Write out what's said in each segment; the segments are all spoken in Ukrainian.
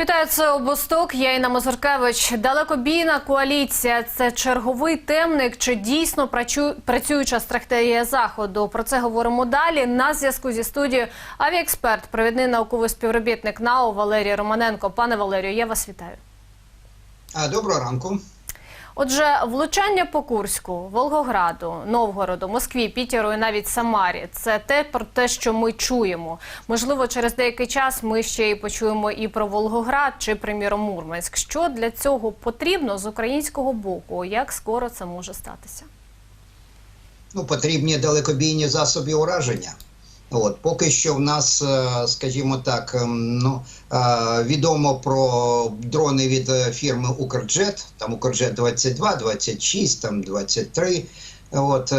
Вітаю, це обосток. Я Інна Мазуркевич. Далекобійна коаліція це черговий темник чи дійсно працююча стратегія заходу. Про це говоримо далі. На зв'язку зі студією авіаексперт, провідний науковий співробітник НАО Валерій Романенко. Пане Валерію, я вас вітаю. Доброго ранку. Отже, влучання по Курську, Волгограду, Новгороду, Москві, Пітеру і навіть Самарі це те про те, що ми чуємо. Можливо, через деякий час ми ще й почуємо і про Волгоград чи, приміром, Мурманськ. Що для цього потрібно з українського боку? Як скоро це може статися? Ну, потрібні далекобійні засоби ураження. От поки що в нас, е, скажімо так, ем, ну е, відомо про дрони від е, фірми Укрджет, там Укрджет 22, 26, там 23. От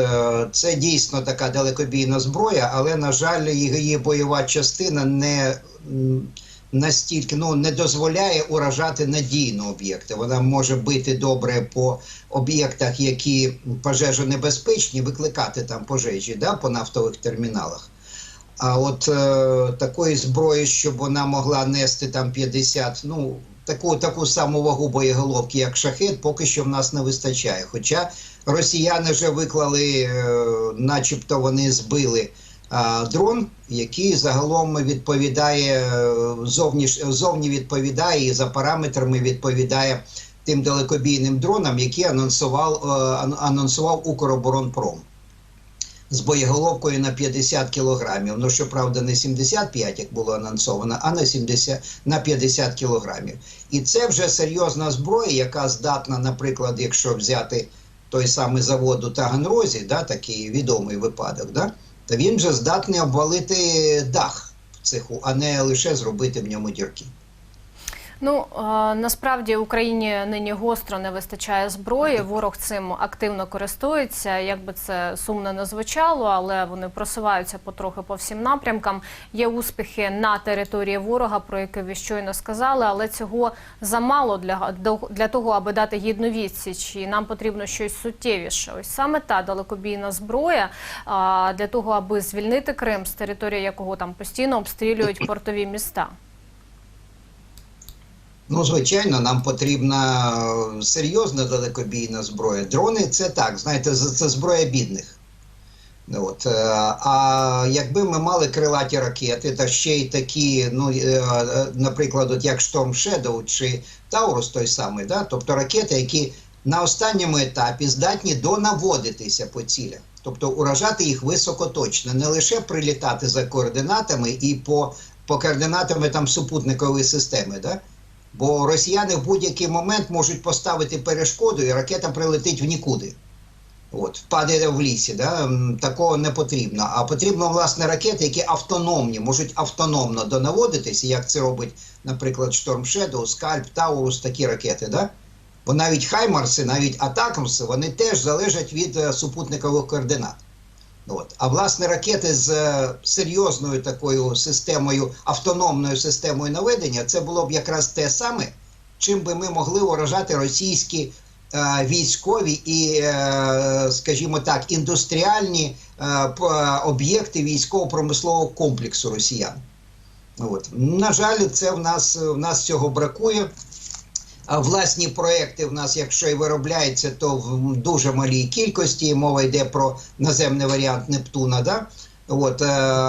це дійсно така далекобійна зброя, але на жаль, її бойова частина не настільки ну не дозволяє уражати надійно об'єкти. Вона може бити добре по об'єктах, які пожежонебезпечні, викликати там пожежі да, по нафтових терміналах. А от е, такої зброї, щоб вона могла нести там 50, ну таку таку саму вагу боєголовки, як шахет, поки що в нас не вистачає. Хоча росіяни вже виклали, е, начебто вони збили дрон, який загалом відповідає е, зовні, зовні відповідає і за параметрами відповідає тим далекобійним дронам, які анонсував, е, ан- анонсував Укроборонпром з боєголовкою на 50 кілограмів. Ну, щоправда, не 75, як було анонсовано, а на 70, на 50 кілограмів. І це вже серйозна зброя, яка здатна, наприклад, якщо взяти той самий завод у Таганрозі, да, такий відомий випадок, да, то він вже здатний обвалити дах в цеху, а не лише зробити в ньому дірки. Ну е, насправді Україні нині гостро не вистачає зброї. Ворог цим активно користується. Як би це сумно не звучало, але вони просуваються потрохи по всім напрямкам. Є успіхи на території ворога, про які ви щойно сказали, але цього замало для, для того, аби дати гідну відсіч. І нам потрібно щось суттєвіше. Ось саме та далекобійна зброя для того, аби звільнити Крим з території якого там постійно обстрілюють портові міста. Ну, звичайно, нам потрібна серйозна далекобійна зброя. Дрони це так, знаєте, це зброя бідних. От, е, а якби ми мали крилаті ракети, та ще й такі, ну, е, е, наприклад, от як Storm Shadow чи Таурус той самий, да? тобто ракети, які на останньому етапі здатні донаводитися по цілях, тобто уражати їх високоточно, не лише прилітати за координатами і по, по координатами там супутникової системи. Да? Бо росіяни в будь-який момент можуть поставити перешкоду, і ракета прилетить в нікуди. От, впаде в лісі, да? такого не потрібно. А потрібно, власне, ракети, які автономні, можуть автономно донаводитися, як це робить, наприклад, Storm Shadow, Скальп, Таурус, такі ракети. Да? Бо навіть Хаймарси, навіть Атакамси, вони теж залежать від е, супутникових координат. От. А власне ракети з е, серйозною такою системою, автономною системою наведення, це було б якраз те саме, чим би ми могли уражати російські е, військові і, е, скажімо так, індустріальні е, об'єкти військово-промислового комплексу росіян. От. На жаль, це в нас, в нас цього бракує. Власні проекти в нас, якщо і виробляються, то в дуже малій кількості. Мова йде про наземний варіант Нептуна. Да? От, е,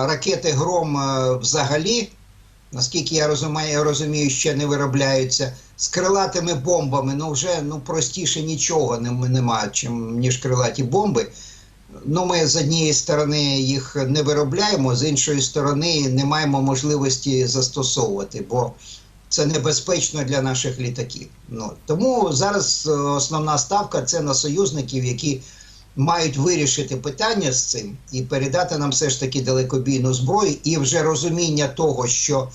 ракети Гром е, взагалі, наскільки я розумію, розумію, ще не виробляються. З крилатими бомбами, ну вже ну, простіше нічого немає, ніж крилаті бомби. Ну, ми з однієї сторони їх не виробляємо, з іншої сторони не маємо можливості застосовувати, бо це небезпечно для наших літаків. Ну тому зараз е, основна ставка це на союзників, які мають вирішити питання з цим і передати нам все ж таки далекобійну зброю, і вже розуміння того, що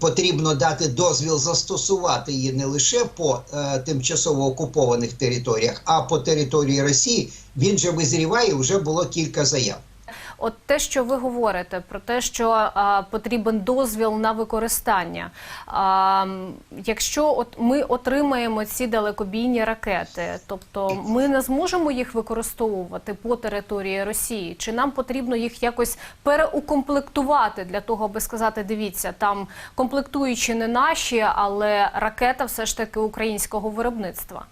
потрібно дати дозвіл застосувати її не лише по е, тимчасово окупованих територіях, а по території Росії. Він же визріває. Вже було кілька заяв. От те, що ви говорите про те, що а, потрібен дозвіл на використання. А, якщо от ми отримаємо ці далекобійні ракети, тобто ми не зможемо їх використовувати по території Росії, чи нам потрібно їх якось переукомплектувати для того, аби сказати, дивіться, там комплектуючі не наші, але ракета все ж таки українського виробництва.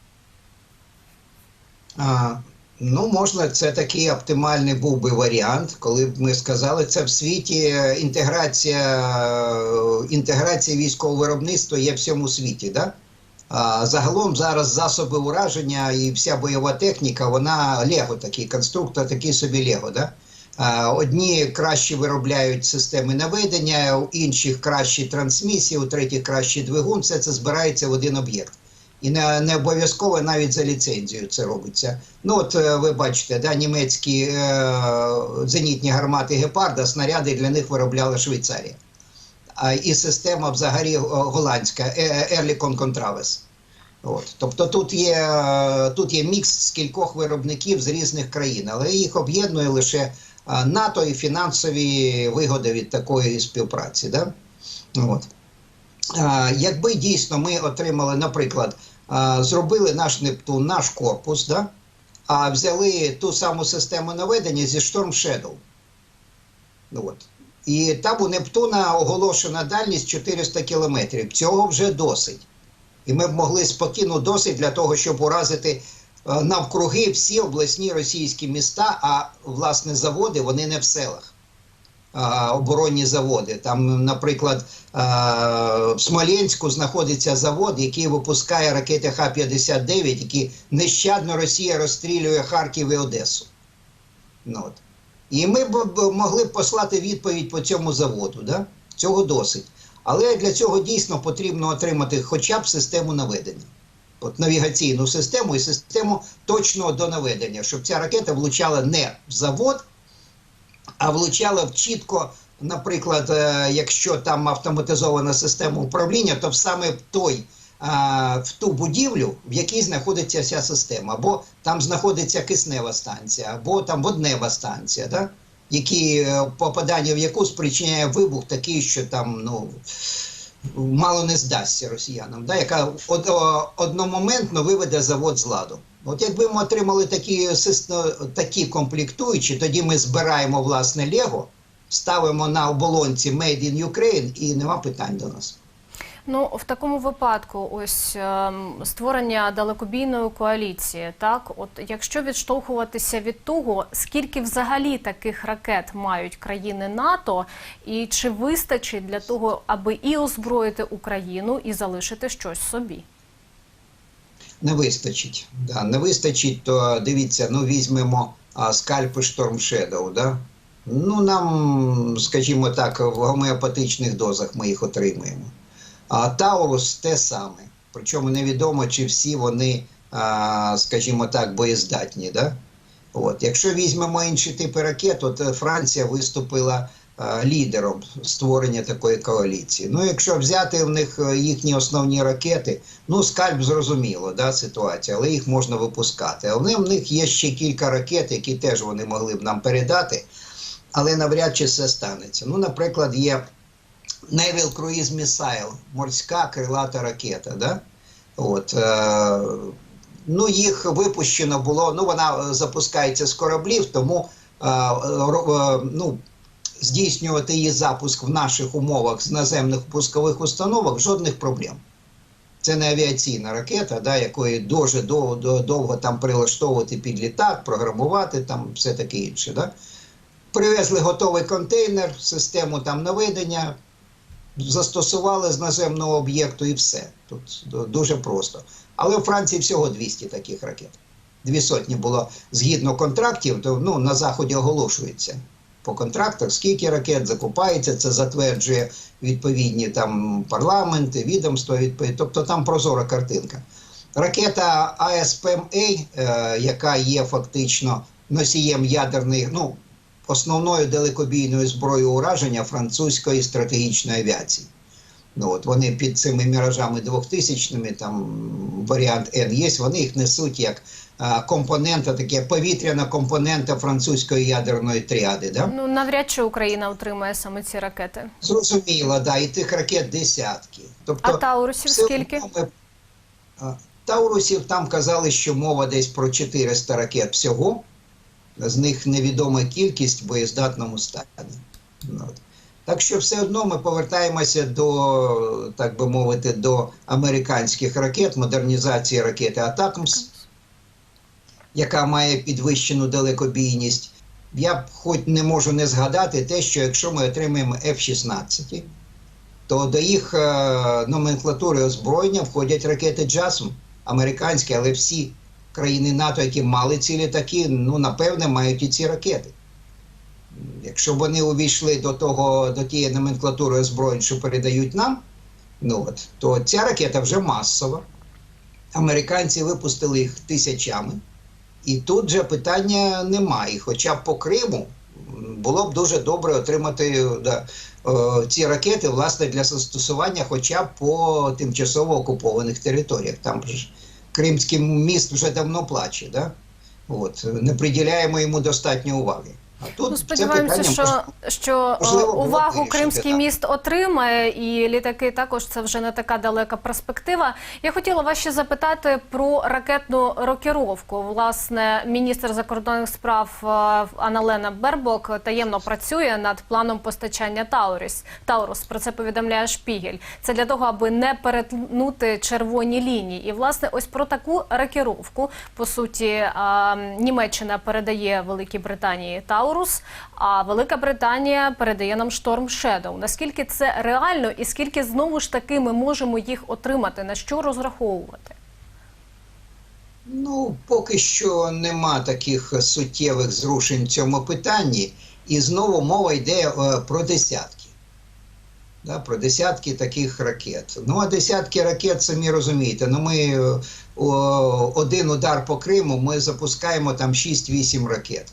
А, ну, можна, це такий оптимальний був би варіант, коли б ми сказали, це в світі е, інтеграція, е, інтеграція військового виробництва є в всьому світі. Да? А, загалом зараз засоби ураження і вся бойова техніка, вона Лего такий, конструктор такий собі Лего. Да? А, Одні краще виробляють системи наведення, у інших кращі трансмісії, у третіх кращий двигун. Все це збирається в один об'єкт. І не, не обов'язково навіть за ліцензією це робиться. Ну, от е, ви бачите, да, німецькі е, зенітні гармати Гепарда, снаряди для них виробляла Швейцарія. А, і система взагалі е, голландська, Ерлікон Контравес. От. Тобто тут є, е, тут є мікс з кількох виробників з різних країн, але їх об'єднує лише НАТО і фінансові вигоди від такої співпраці. Да? От. Якби дійсно ми отримали, наприклад, зробили наш Нептун, наш корпус, да? а взяли ту саму систему наведення зі Storm Shadow. От. І там у Нептуна оголошена дальність 400 кілометрів. Цього вже досить. І ми б могли спокійно досить для того, щоб уразити навкруги всі обласні російські міста, а власне заводи вони не в селах оборонні заводи. Там, наприклад, в Смоленську знаходиться завод, який випускає ракети Х-59, які нещадно Росія розстрілює Харків і Одесу. Ну, от. І ми б могли б послати відповідь по цьому заводу. Да? Цього досить. Але для цього дійсно потрібно отримати хоча б систему наведення. От навігаційну систему і систему точного до наведення, щоб ця ракета влучала не в завод, а влучала б чітко, наприклад, е, якщо там автоматизована система управління, то саме в той. В ту будівлю, в якій знаходиться ця система, або там знаходиться киснева станція, або там воднева станція, да? які е, попадання в яку спричиняє вибух такий, що там ну мало не здасться росіянам, да? яка од, одномоментно виведе завод з ладу. От якби ми отримали такі, такі комплектуючі, тоді ми збираємо власне Лего, ставимо на оболонці Made in Ukraine і нема питань до нас. Ну, в такому випадку, ось ем, створення далекобійної коаліції, так, от якщо відштовхуватися від того, скільки взагалі таких ракет мають країни НАТО, і чи вистачить для того, аби і озброїти Україну, і залишити щось собі? Не вистачить. Да, не вистачить, то дивіться, ну візьмемо а, скальпи Storm Shadow, да? Ну, нам, скажімо так, в гомеопатичних дозах ми їх отримуємо. А Таурус те саме. Причому невідомо, чи всі вони, скажімо так, боєздатні. Да? От. Якщо візьмемо інші типи ракет, от е, Франція виступила лідером створення такої коаліції. Ну, якщо взяти в них е, їхні основні ракети, ну, скальп зрозуміло, да, ситуація, але їх можна випускати. Але в них є ще кілька ракет, які теж вони могли б нам передати, але навряд чи все станеться. Ну, наприклад, є Naval Cruise Missile, морська крилата ракета. Да? От, е, ну, їх випущено було, ну, вона запускається з кораблів, тому е, е, ну, здійснювати її запуск в наших умовах з наземних пускових установок жодних проблем. Це не авіаційна ракета, да, якої дуже довго, довго там прилаштовувати під літак, програмувати, там все таке інше. Да? Привезли готовий контейнер, систему там наведення, застосували з наземного об'єкту і все. Тут дуже просто. Але у Франції всього 200 таких ракет. Дві сотні було згідно контрактів, то ну, на Заході оголошується по контрактах, скільки ракет закупається, це затверджує відповідні там парламенти, відомства, відповідь. Тобто там прозора картинка. Ракета АСПМА, е, яка є фактично носієм ядерної, ну, основною далекобійною зброєю ураження французької стратегічної авіації. Ну, от вони під цими міражами 2000 там варіант N є, вони їх несуть як а, компонента, таке повітряна компонента французької ядерної тріади. Да? Ну навряд чи Україна отримає саме ці ракети. Зрозуміло, да, і тих ракет десятки. Тобто, А Таурусів скільки? ми- а, Таурусів там казали, що мова десь про 400 ракет всього. З них невідома кількість в боєздатному стані. Так що все одно ми повертаємося до, так би мовити, до американських ракет, модернізації ракети Атакмс, яка має підвищену далекобійність. Я хоч не можу не згадати те, що якщо ми отримаємо F-16, то до їх е, номенклатури озброєння входять ракети JASM, американські, але всі країни НАТО, які мали ці літаки, ну напевне, мають і ці ракети. Якщо б вони увійшли до того, до тієї номенклатури озброєнь, що передають нам, ну от, то ця ракета вже масова. Американці випустили їх тисячами. І тут же питання немає. Хоча по Криму було б дуже добре отримати да, е, ці ракети власне для застосування, хоча б по тимчасово окупованих територіях. Там ж Кримський міст вже давно плаче, да? От, не приділяємо йому достатньо уваги. А тут Ну, сподіваємося, що, що е, можливо, увагу вирішити, Кримський так. міст отримає, і літаки також це вже не така далека перспектива. Я хотіла вас ще запитати про ракетну рокіровку. Власне, міністр закордонних справ е, Аналена Бербок таємно працює над планом постачання Тауріс. Таурус про це повідомляє Шпігель. Це для того, аби не перетнути червоні лінії. І власне, ось про таку рокіровку по суті е, Німеччина передає Великій Британії Таурус, а Велика Британія передає нам Шторм Шедоу. Наскільки це реально, і скільки знову ж таки ми можемо їх отримати? На що розраховувати? Ну, поки що нема таких суттєвих зрушень в цьому питанні, і знову мова йде е, про десятки. Да, про десятки таких ракет. Ну, а десятки ракет, самі розумієте, ну ми е, о, один удар по Криму, ми запускаємо там 6-8 ракет.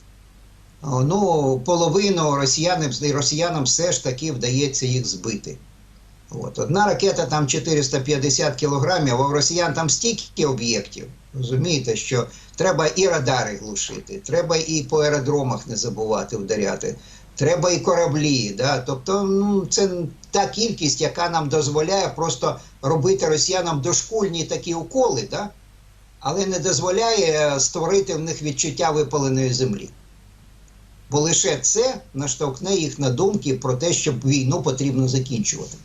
Ну, половину росіянам, росіянам все ж таки вдається їх збити. От. Одна ракета там 450 кілограмів, а в росіян там стільки об'єктів. Розумієте, що треба і радари глушити, треба і по аеродромах не забувати вдаряти, треба і кораблі. Да? Тобто, ну, це та кількість, яка нам дозволяє просто робити росіянам дошкульні такі уколи, да? але не дозволяє створити в них відчуття випаленої землі. Бо лише це наштовхне їх на думки про те, що війну потрібно закінчувати.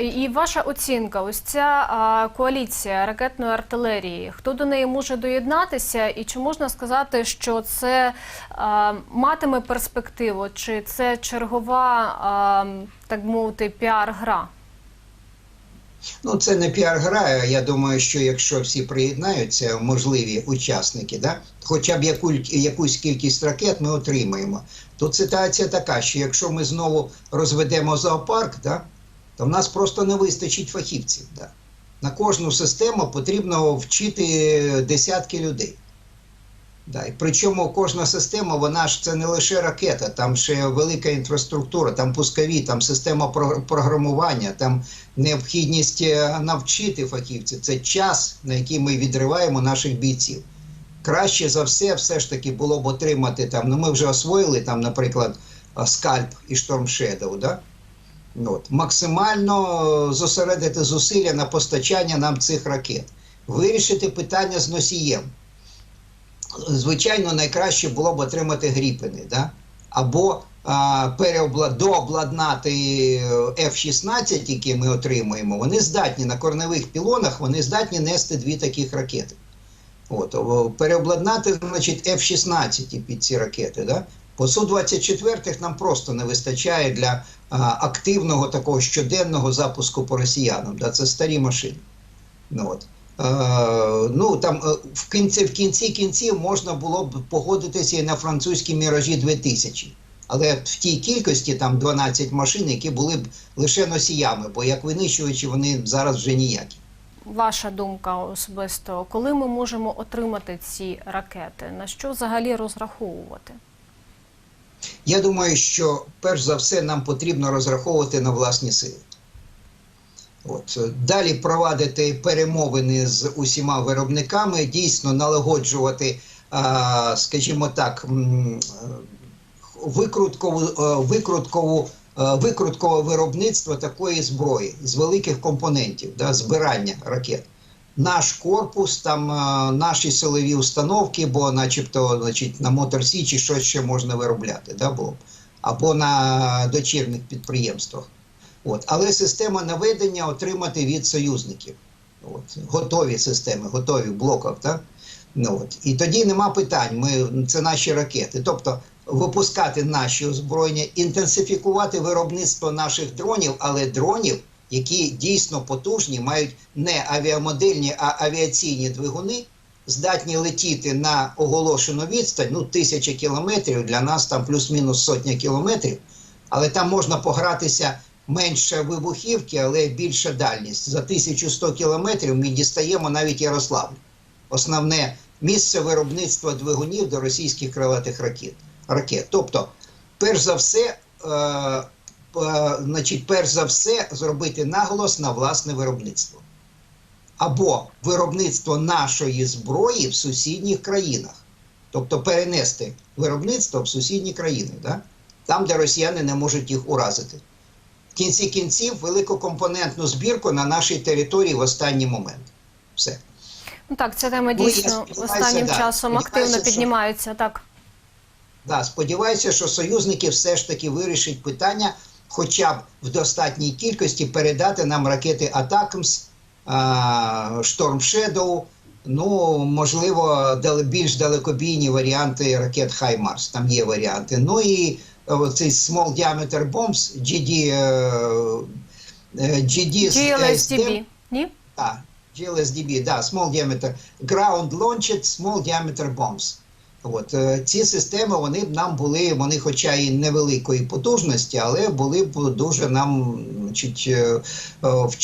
І ваша оцінка, ось ця а, коаліція ракетної артилерії, хто до неї може доєднатися, і чи можна сказати, що це а, матиме перспективу, чи це чергова, а, так мовити, піар-гра? Ну, це не піар-гра. Я думаю, що якщо всі приєднаються, можливі учасники, да, хоча б яку, якусь кількість ракет ми отримаємо. Тут ситуація така, що якщо ми знову розведемо зоопарк, да, то в нас просто не вистачить фахівців. Да. На кожну систему потрібно вчити десятки людей. Да. І причому кожна система, вона ж це не лише ракета, там ще велика інфраструктура, там пускові, там система програмування, там необхідність е, навчити фахівців. Це час, на який ми відриваємо наших бійців. Краще за все, все ж таки було б отримати там. Ну, ми вже освоїли там, наприклад, скальп і Shadow, да? От. Максимально е, зосередити зусилля на постачання нам цих ракет, вирішити питання з носієм. Звичайно, найкраще було б отримати гріпени, да? або а, переобла... дообладнати е, F-16, які ми отримуємо, вони здатні на корневих пілонах, вони здатні нести дві таких ракети. От, переобладнати, значить, F-16 під ці ракети. Да? По Су-24 нам просто не вистачає для а, активного такого щоденного запуску по росіянам. Да? Це старі машини. Ну, от. Е, ну, там, е, в кінці, в кінці кінців можна було б погодитися і на французькі міражі 2000. Але в тій кількості там 12 машин, які були б лише носіями, бо як винищувачі вони зараз вже ніякі. Ваша думка особисто, коли ми можемо отримати ці ракети? На що взагалі розраховувати? Я думаю, що перш за все нам потрібно розраховувати на власні сили. От далі провадити перемовини з усіма виробниками, дійсно налагоджувати, скажімо так, викруткову, е, викруткову, е, викруткове виробництво такої зброї з великих компонентів, да, збирання ракет. Наш корпус, там е, наші силові установки, бо, начебто, значить, на Моторсічі щось ще можна виробляти, да, було або на дочірних підприємствах. От. Але система наведення отримати від союзників. От. Готові системи, готові в блоках. Так? Ну, от. І тоді нема питань. Ми, це наші ракети. Тобто випускати наші озброєння, інтенсифікувати виробництво наших дронів, але дронів, які дійсно потужні, мають не авіамодельні, а авіаційні двигуни, здатні летіти на оголошену відстань, ну, тисяча кілометрів, для нас там плюс-мінус сотня кілометрів, але там можна погратися менше вибухівки, але більша дальність. За 1100 кілометрів ми дістаємо навіть Ярославль. Основне місце виробництва двигунів до російських крилатих ракет. ракет. Тобто, перш за все, е, е, значить, перш за все, зробити наголос на власне виробництво. Або виробництво нашої зброї в сусідніх країнах. Тобто перенести виробництво в сусідні країни, да? там, де росіяни не можуть їх уразити. В кінці кінців великокомпонентну збірку на нашій території в останній момент. Все. Ну так, ця тема Ну, дійсно останнім да. часом активно що- Так. Да, сподіваюся, що союзники все ж таки вирішать питання, хоча б в достатній кількості передати нам ракети Атакмс, Шторм Shadow, ну, можливо, більш далекобійні варіанти ракет Хаймарс. Там є варіанти. Ну і цей Small Diameter Bombs, GD, е, е, GD GLSDB. Ні? Так, GLSDB, да, Small Diameter, Ground Launched Small Diameter Bombs. От, е, ці системи вони б нам були, вони хоча і невеликої потужності, але були б дуже нам значить, е,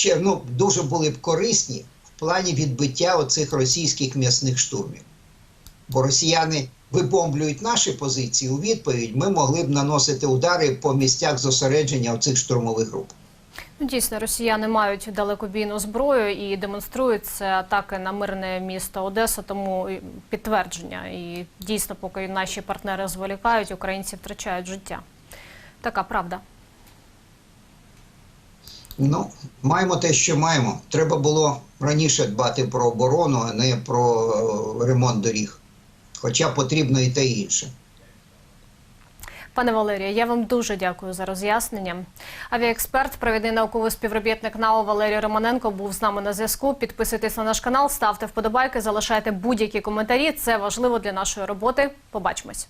е, ну, дуже були б корисні в плані відбиття оцих російських м'ясних штурмів. Бо росіяни вибомблюють наші позиції у відповідь, ми могли б наносити удари по місцях зосередження цих штурмових груп. Ну, дійсно, росіяни мають далекобійну зброю і демонструють це атаки на мирне місто Одеса, тому підтвердження. І дійсно, поки наші партнери зволікають, українці втрачають життя. Така правда. Ну, маємо те, що маємо. Треба було раніше дбати про оборону, а не про е, ремонт доріг. Хоча потрібно і те інше. Пане Валерію, я вам дуже дякую за роз'яснення. Авіаексперт, провідний науковий співробітник НАО Валерій Романенко був з нами на зв'язку. Підписуйтесь на наш канал, ставте вподобайки, залишайте будь-які коментарі. Це важливо для нашої роботи. Побачимось.